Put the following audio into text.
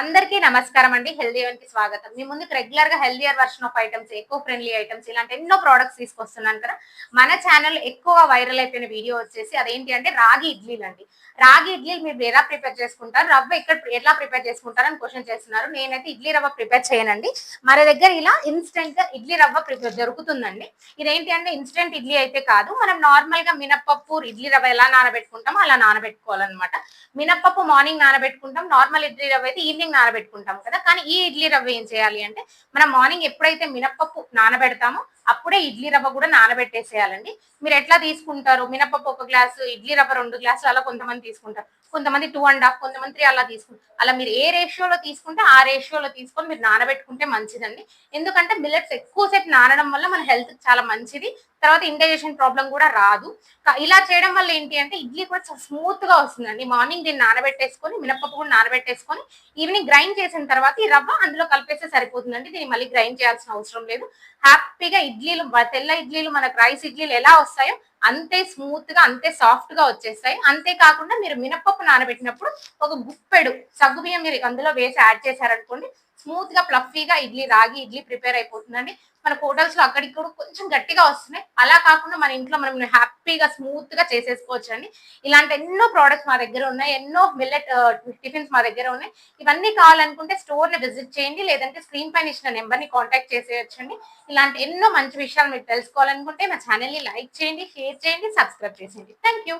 అందరికీ నమస్కారం అండి. హెల్దీ కి స్వాగతం. మీ ముందుకు రెగ్యులర్గా హెల్దియర్ వర్షన్ ఆఫ్ ఐటమ్స్ ఎక్కువ ఫ్రెండ్లీ ఐటమ్స్ ఇలాంటి ఎన్నో ప్రోడక్ట్స్ తీసుకొస్తున్నాను కదా. మన ఛానల్ ఎక్కువ వైరల్ అయిపోయిన వీడియో వచ్చేసి అదేంటి అంటే రాగి ఇడ్లీలు అండి. రాగి ఇడ్లీలు మీరు ఎలా ప్రిపేర్ చేసుకుంటారు రవ్వ ఇక్కడ ఎలా ప్రిపేర్ చేసుకుంటారు అని క్వశ్చన్ చేస్తున్నారు. నేనైతే ఇడ్లీ రవ్వ ప్రిపేర్ చేయనండి. మన దగ్గర ఇలా ఇన్స్టెంట్గా ఇడ్లీ రవ్వ ప్రిపేర్ దొరుకుతుందండి. ఇదేంటి అంటే ఇన్స్టెంట్ ఇడ్లీ అయితే కాదు మనం నార్మల్గా మినప్పప్పు ఇడ్లీ రవ్వ ఎలా నానబెట్టుకుంటామో అలా నానబెట్టుకోవాలన్నమాట. మినప్పప్పు మార్నింగ్ నానబెట్టుకుంటాం నార్మల్ ఇడ్లీ రవ్వ అయితే ఈవినింగ్ నానబెట్టుకుంటాం కదా. కానీ ఈ ఇడ్లీ రవ్వ ఏం చేయాలి అంటే మనం మార్నింగ్ ఎప్పుడైతే మినప్పప్పు నానబెడతామో అప్పుడే ఇడ్లీ రవ్వ కూడా నానబెట్టేసేయాలండి. మీరు ఎట్లా తీసుకుంటారు? మినప్పప్పు ఒక గ్లాసు ఇడ్లీ రవ్వ రెండు గ్లాసులు అలా కొంతమంది తీసుకుంటారు. కొంతమంది టూ అండ్ హాఫ్ కొంతమంది త్రీ అలా తీసుకుంటారు. అలా మీరు ఏ రేషియోలో తీసుకుంటే ఆ రేషియోలో తీసుకొని మీరు నానబెట్టుకుంటే మంచిదండి. ఎందుకంటే మిల్లెట్స్ ఎక్కువసేపు నానడం వల్ల మన హెల్త్ చాలా మంచిది. తర్వాత ఇండైజెషన్ ప్రాబ్లం కూడా రాదు. ఇలా చేయడం వల్ల ఏంటి అంటే ఇడ్లీ కూడా చాలా స్మూత్గా వస్తుందండి. మార్నింగ్ దీన్ని నానబెట్టేసుకొని మినపప్పు కూడా నానబెట్టేసుకొని ఈవినింగ్ గ్రైండ్ చేసిన తర్వాత ఈ రవ్వ అందులో కలిపేస్తే సరిపోతుందండి. దీన్ని మళ్ళీ గ్రైండ్ చేయాల్సిన అవసరం లేదు. హ్యాపీగా ఇడ్లీలు తెల్ల ఇడ్లీలు మనకు రైస్ ఇడ్లీలు ఎలా వస్తాయో అంతే స్మూత్గా అంతే సాఫ్ట్గా వచ్చేస్తాయి. అంతేకాకుండా మీరు మినపప్పు నానబెట్టినప్పుడు ఒక గుప్పెడు సగ్గుబియ్యం మీరు అందులో వేసి యాడ్ చేశారనుకోండి స్మూత్గా ఫ్లఫీగా ఇడ్లీ రాగి ఇడ్లీ ప్రిపేర్ అయిపోతుందండి. మన హోటల్స్లో అక్కడికి కూడా కొంచెం గట్టిగా వస్తున్నాయి. అలా కాకుండా మన ఇంట్లో మనం హ్యాపీగా స్మూత్గా చేసేసుకోవచ్చు అండి ఇలాంటి ఎన్నో ప్రోడక్ట్స్ మా దగ్గర ఉన్నాయి. ఎన్నో మిల్లెట్ టిఫిన్స్ uh, మా దగ్గర ఉన్నాయి. ఇవన్నీ కావాలనుకుంటే స్టోర్ని విజిట్ చేయండి. లేదంటే స్క్రీన్ పైన ఇచ్చిన నెంబర్ని కాంటాక్ట్ చేసేయచ్చండి. ఇలాంటి ఎన్నో మంచి విషయాలు మీరు తెలుసుకోవాలనుకుంటే మా ఛానల్ని లైక్ చేయండి షేర్ చేయండి సబ్స్క్రైబ్ చేసేయండి. Thank you